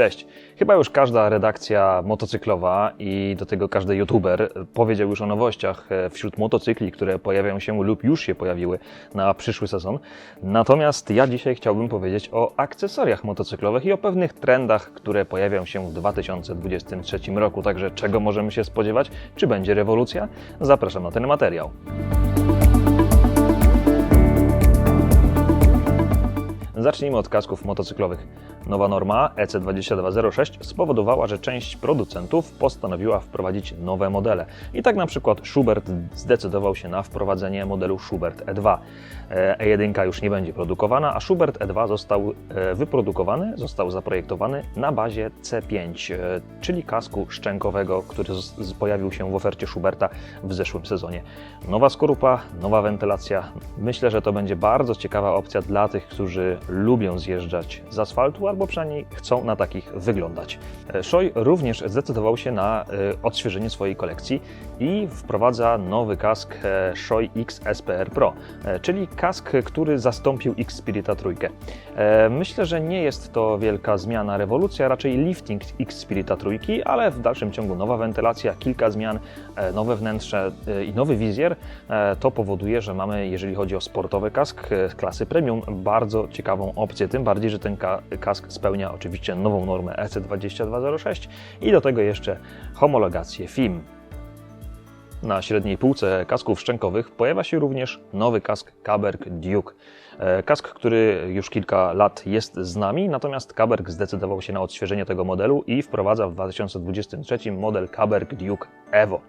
Cześć. Chyba już każda redakcja motocyklowa i do tego każdy youtuber powiedział już o nowościach e, wśród motocykli, które pojawiają się lub już się pojawiły na przyszły sezon. Natomiast ja dzisiaj chciałbym powiedzieć o akcesoriach motocyklowych i o pewnych trendach, które pojawią się w 2023 roku. Także czego możemy się spodziewać? Czy będzie rewolucja? Zapraszam na ten materiał. Zacznijmy od kasków motocyklowych. Nowa norma E EC2206 spowodowała, że część producentów postanowiła wprowadzić nowe modele. I tak na przykład Schubert zdecydował się na wprowadzenie modelu Schubert E2. E, E1 już nie będzie produkowana, a Schubert E2 został e, wyprodukowany, został zaprojektowany na bazie C5, e, czyli kasku szczękowego, który pojawił się w ofercie Schuberta w zeszłym sezonie. Nowa skorupa, nowa wentylacja. Myślę, że to będzie bardzo ciekawa opcja dla tych, którzy lubią zjeżdżać z asfaltu albo przynajmniej chcą na takich wyglądać. E, Shoei również zdecydował się na e, odświeżenie swojej kolekcji i wprowadza nowy kask e, Shoei X SPR Pro, e, czyli kask, który zastąpił X Spirita trójkę. E, Myślę, że nie jest to wielka zmiana, rewolucja, raczej lifting X Spirita trójki, ale w dalszym ciągu nowa wentylacja, kilka zmian, e, nowe wnętrze e, i nowy wizjer. E, To powoduje, że mamy, jeżeli chodzi o sportowy kask e, klasy premium, bardzo ciekawą opcję, tym bardziej, że ten ka- kask spełnia oczywiście nową normę E EC2206 i do tego jeszcze homologację FIM. Na średniej półce kasków szczękowych pojawia się również nowy kask Kaberg Duke. E, Kask, który już kilka lat jest z nami, natomiast Kaberg zdecydował się na odświeżenie tego modelu i wprowadza w 2023 model Kaberg Duke Evo.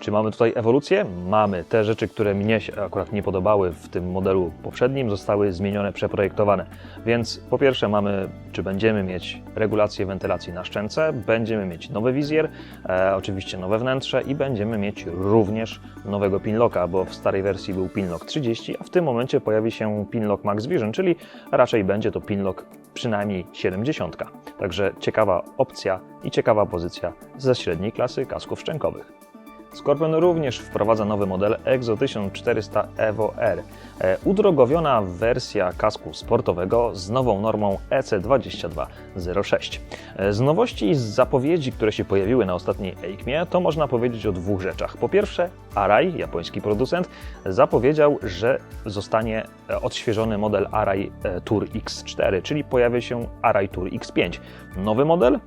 Czy mamy tutaj ewolucję? Mamy. Te rzeczy, które mnie się akurat nie podobały w tym modelu poprzednim, zostały zmienione, przeprojektowane. Więc po pierwsze mamy, czy będziemy mieć regulację wentylacji na szczęce, będziemy mieć nowy wizjer, e, oczywiście nowe wnętrze i będziemy mieć również nowego pinlocka, bo w starej wersji był pinlock 30, a w tym momencie pojawi się pinlock Max Vision, czyli raczej będzie to pinlock przynajmniej 70. Także ciekawa opcja i ciekawa pozycja ze średniej klasy kasków szczękowych. Scorpion również wprowadza nowy model Exo 1400 Evo R. E, Udrogowiona wersja kasku sportowego z nową normą E EC2206. E, Z nowości i z zapowiedzi, które się pojawiły na ostatniej EICMie, to można powiedzieć o dwóch rzeczach. Po pierwsze, Arai, japoński producent, zapowiedział, że zostanie e, odświeżony model Arai Tour X4, czyli pojawi się Arai Tour X5. Nowy model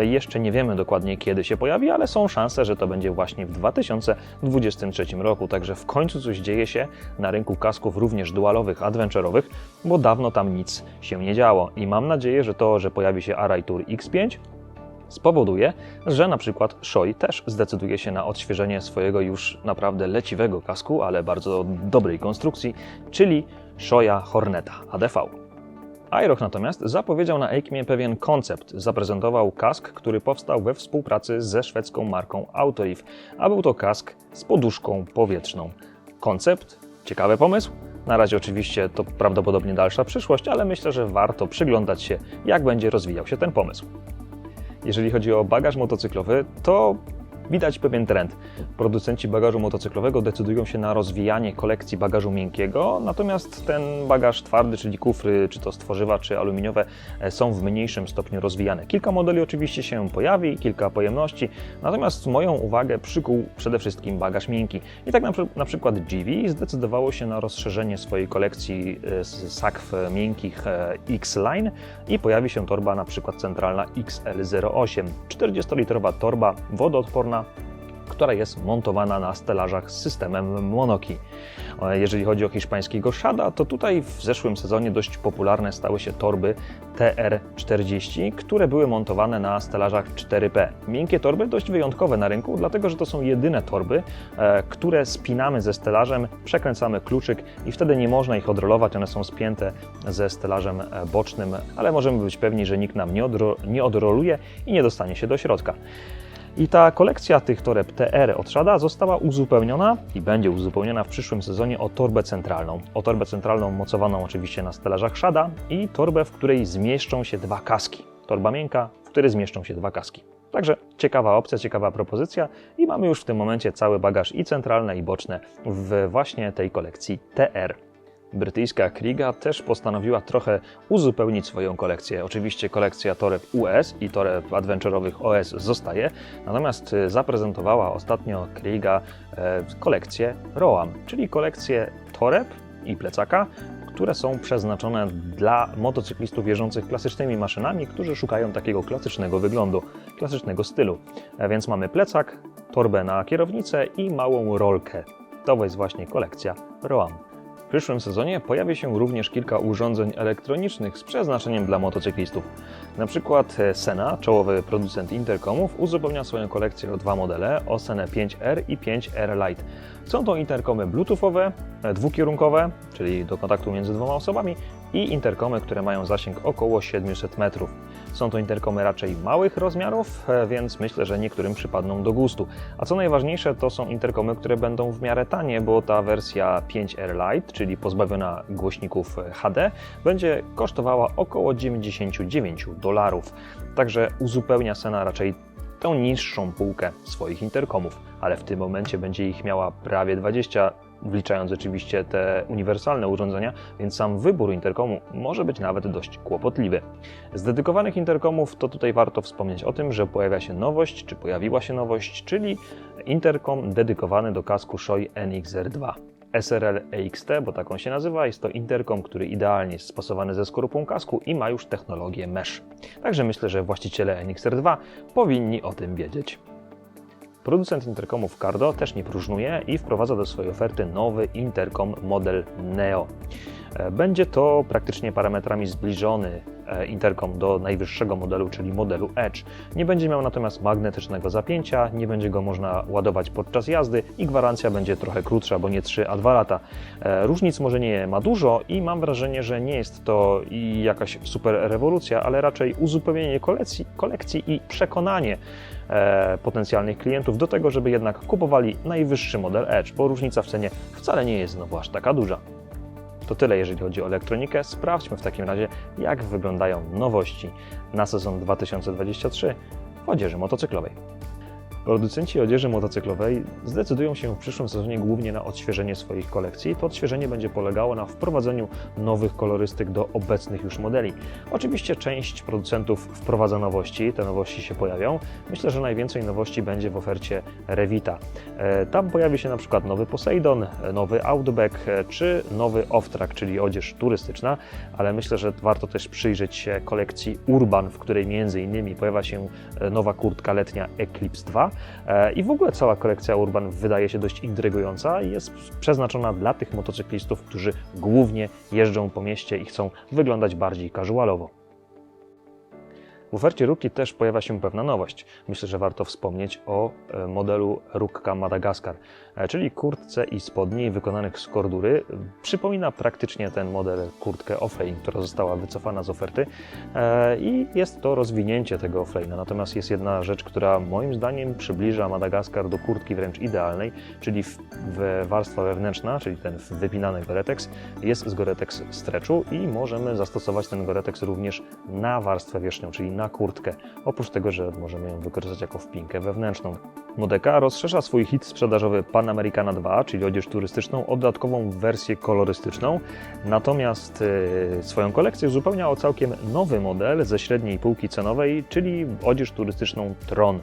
Jeszcze nie wiemy dokładnie kiedy się pojawi, ale są szanse, że to będzie właśnie w 2023 roku. Także w końcu coś dzieje się na rynku kasków również dualowych, adventurowych, bo dawno tam nic się nie działo. I mam nadzieję, że to, że pojawi się Arai Tour X5 spowoduje, że na przykład Shoei też zdecyduje się na odświeżenie swojego już naprawdę leciwego kasku, ale bardzo dobrej konstrukcji, czyli Shoya Horneta ADV. Aeroch natomiast zapowiedział na EICMie pewien koncept. Zaprezentował kask, który powstał we współpracy ze szwedzką marką Autoliv, a był to kask z poduszką powietrzną. Koncept? Ciekawy pomysł? Na razie oczywiście to prawdopodobnie dalsza przyszłość, ale myślę, że warto przyglądać się, jak będzie rozwijał się ten pomysł. Jeżeli chodzi o bagaż motocyklowy, to widać pewien trend. Producenci bagażu motocyklowego decydują się na rozwijanie kolekcji bagażu miękkiego, natomiast ten bagaż twardy, czyli kufry, czy to z tworzywa, czy aluminiowe, e, są w mniejszym stopniu rozwijane. Kilka modeli oczywiście się pojawi, kilka pojemności, natomiast moją uwagę przykuł przede wszystkim bagaż miękki. I tak na, na przykład GV zdecydowało się na rozszerzenie swojej kolekcji e, sakw miękkich e, X-Line i pojawi się torba na przykład centralna XL08, 40-litrowa torba wodoodporna, która jest montowana na stelażach z systemem Monoki. E, Jeżeli chodzi o hiszpańskiego Shada, to tutaj w zeszłym sezonie dość popularne stały się torby TR40, które były montowane na stelażach 4P. Miękkie torby dość wyjątkowe na rynku, dlatego że to są jedyne torby, e, które spinamy ze stelażem, przekręcamy kluczyk i wtedy nie można ich odrolować, one są spięte ze stelażem e, bocznym, ale możemy być pewni, że nikt nam nie, odro, nie odroluje i nie dostanie się do środka. I ta kolekcja tych toreb TR od Shada została uzupełniona i będzie uzupełniona w przyszłym sezonie o torbę centralną. O torbę centralną mocowaną oczywiście na stelażach Shada i torbę, w której zmieszczą się dwa kaski. Torba miękka, w której zmieszczą się dwa kaski. Także ciekawa opcja, ciekawa propozycja i mamy już w tym momencie cały bagaż i centralne i boczne w właśnie tej kolekcji TR. Brytyjska Kriga też postanowiła trochę uzupełnić swoją kolekcję. Oczywiście kolekcja toreb US i toreb adventurowych OS zostaje, natomiast e, zaprezentowała ostatnio Kriga e, kolekcję Roam, czyli kolekcję toreb i plecaka, które są przeznaczone dla motocyklistów jeżdżących klasycznymi maszynami, którzy szukają takiego klasycznego wyglądu, klasycznego stylu. A więc mamy plecak, torbę na kierownicę i małą rolkę. To jest właśnie kolekcja Roam. W przyszłym sezonie pojawi się również kilka urządzeń elektronicznych z przeznaczeniem dla motocyklistów. Na przykład Sena, czołowy producent interkomów, uzupełnia swoją kolekcję o dwa modele, o Senę 5R i 5R Lite. Są to interkomy bluetoothowe, e, dwukierunkowe, czyli do kontaktu między dwoma osobami i interkomy, które mają zasięg około 700 metrów. Są to interkomy raczej małych rozmiarów, e, więc myślę, że niektórym przypadną do gustu. A co najważniejsze, to są interkomy, które będą w miarę tanie, bo ta wersja 5R Lite, czyli pozbawiona głośników HD, będzie kosztowała około 99 dolarów. Także uzupełnia Sena raczej tą niższą półkę swoich interkomów, ale w tym momencie będzie ich miała prawie 20, wliczając oczywiście te uniwersalne urządzenia, więc sam wybór interkomu może być nawet dość kłopotliwy. Z dedykowanych interkomów to tutaj warto wspomnieć o tym, że pojawia się nowość, czy pojawiła się nowość, czyli interkom dedykowany do kasku Shoei NXR2. SRL EXT, bo taką się nazywa, jest to interkom, który idealnie jest stosowany ze skorupą kasku i ma już technologię mesh. Także myślę, że właściciele NXR2 powinni o tym wiedzieć. Producent interkomów Cardo też nie próżnuje i wprowadza do swojej oferty nowy interkom model Neo. E, będzie to praktycznie parametrami zbliżony e, interkom do najwyższego modelu, czyli modelu Edge. Nie będzie miał natomiast magnetycznego zapięcia, nie będzie go można ładować podczas jazdy i gwarancja będzie trochę krótsza, bo nie 3, a 2 lata. E, różnic może nie ma dużo i mam wrażenie, że nie jest to jakaś super rewolucja, ale raczej uzupełnienie kolekcji, kolekcji i przekonanie potencjalnych klientów do tego, żeby jednak kupowali najwyższy model Edge, bo różnica w cenie wcale nie jest znowu aż taka duża. To tyle, jeżeli chodzi o elektronikę. Sprawdźmy w takim razie, jak wyglądają nowości na sezon 2023 w odzieży motocyklowej. Producenci odzieży motocyklowej zdecydują się w przyszłym sezonie głównie na odświeżenie swoich kolekcji. To odświeżenie będzie polegało na wprowadzeniu nowych kolorystyk do obecnych już modeli. Oczywiście część producentów wprowadza nowości, te nowości się pojawią. Myślę, że najwięcej nowości będzie w ofercie Revita. E, tam pojawi się na przykład nowy Poseidon, nowy Outback e, czy nowy Off-Track, czyli odzież turystyczna, ale myślę, że warto też przyjrzeć się kolekcji Urban, w której między innymi pojawia się e, nowa kurtka letnia Eclipse 2, E, I w ogóle cała kolekcja Urban wydaje się dość intrygująca i jest przeznaczona dla tych motocyklistów, którzy głównie jeżdżą po mieście i chcą wyglądać bardziej casualowo. W ofercie Ruki też pojawia się pewna nowość. Myślę, że warto wspomnieć o e, modelu Rukka Madagaskar, e, czyli kurtce i spodni wykonanych z kordury. Przypomina praktycznie ten model kurtkę Offlane, która została wycofana z oferty e, i jest to rozwinięcie tego Offlane'a. Natomiast jest jedna rzecz, która moim zdaniem przybliża Madagaskar do kurtki wręcz idealnej, czyli warstwa wewnętrzna, czyli ten wypinany Goretex jest z Goretex stretchu i możemy zastosować ten Goretex również na warstwę wierzchnią, czyli na kurtkę, oprócz tego, że możemy ją wykorzystać jako wpinkę wewnętrzną. Modeka rozszerza swój hit sprzedażowy Pan Americana 2, czyli odzież turystyczną, o dodatkową wersję kolorystyczną, natomiast yy, swoją kolekcję uzupełnia o całkiem nowy model ze średniej półki cenowej, czyli odzież turystyczną Tron.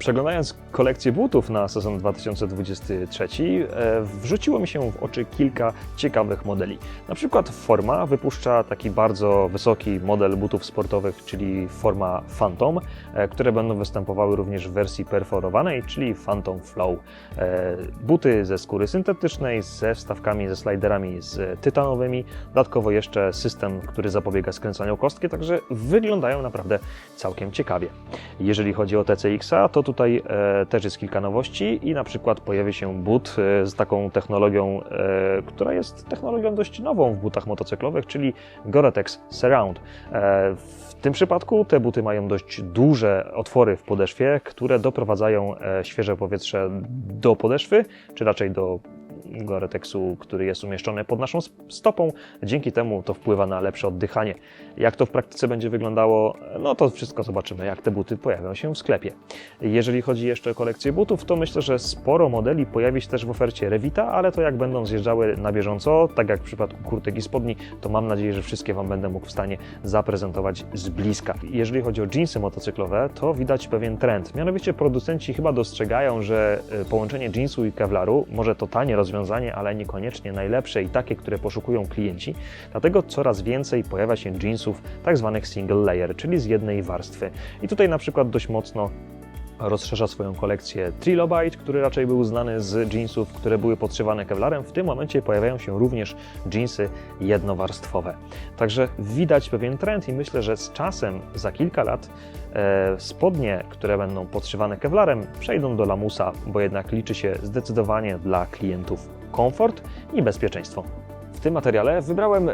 Przeglądając kolekcję butów na sezon 2023, e, wrzuciło mi się w oczy kilka ciekawych modeli. Na przykład Forma wypuszcza taki bardzo wysoki model butów sportowych, czyli Forma Phantom, e, które będą występowały również w wersji perforowanej, czyli Phantom Flow. E, buty ze skóry syntetycznej, ze wstawkami, ze sliderami z tytanowymi, dodatkowo jeszcze system, który zapobiega skręcaniu kostki, także wyglądają naprawdę całkiem ciekawie. Jeżeli chodzi o TCX-a, to tutaj e, też jest kilka nowości i na przykład pojawi się but e, z taką technologią, e, która jest technologią dość nową w butach motocyklowych, czyli Gore-Tex Surround. W tym przypadku te buty mają dość duże otwory w podeszwie, które doprowadzają świeże powietrze do podeszwy, czy raczej do Gore-Texu, który jest umieszczony pod naszą stopą. Dzięki temu to wpływa na lepsze oddychanie. Jak to w praktyce będzie wyglądało, no to wszystko zobaczymy, jak te buty pojawią się w sklepie. Jeżeli chodzi jeszcze o kolekcję butów, to myślę, że sporo modeli pojawi się też w ofercie Revita, ale to jak będą zjeżdżały na bieżąco, tak jak w przypadku kurtek i spodni, to mam nadzieję, że wszystkie Wam będę mógł w stanie zaprezentować z bliska. Jeżeli chodzi o jeansy motocyklowe, to widać pewien trend. Mianowicie producenci chyba dostrzegają, że y, połączenie jeansu i kevlaru może to tanie rozwiązanie, ale niekoniecznie najlepsze i takie, które poszukują klienci. Dlatego coraz więcej pojawia się jeansów tak zwanych single layer, czyli z jednej warstwy. I tutaj na przykład dość mocno rozszerza swoją kolekcję Trilobite, który raczej był znany z jeansów, które były podszywane kevlarem. W tym momencie pojawiają się również jeansy jednowarstwowe. Także widać pewien trend i myślę, że z czasem, za kilka lat, e, spodnie, które będą podszywane kevlarem, przejdą do lamusa, bo jednak liczy się zdecydowanie dla klientów komfort i bezpieczeństwo. W tym materiale wybrałem e,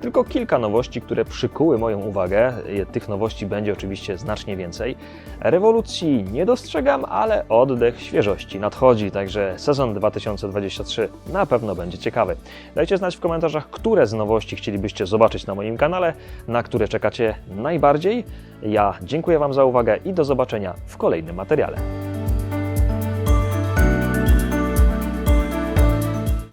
tylko kilka nowości, które przykuły moją uwagę. E, Tych nowości będzie oczywiście znacznie więcej. Rewolucji nie dostrzegam, ale oddech świeżości nadchodzi, także sezon 2023 na pewno będzie ciekawy. Dajcie znać w komentarzach, które z nowości chcielibyście zobaczyć na moim kanale, na które czekacie najbardziej. Ja dziękuję Wam za uwagę i do zobaczenia w kolejnym materiale.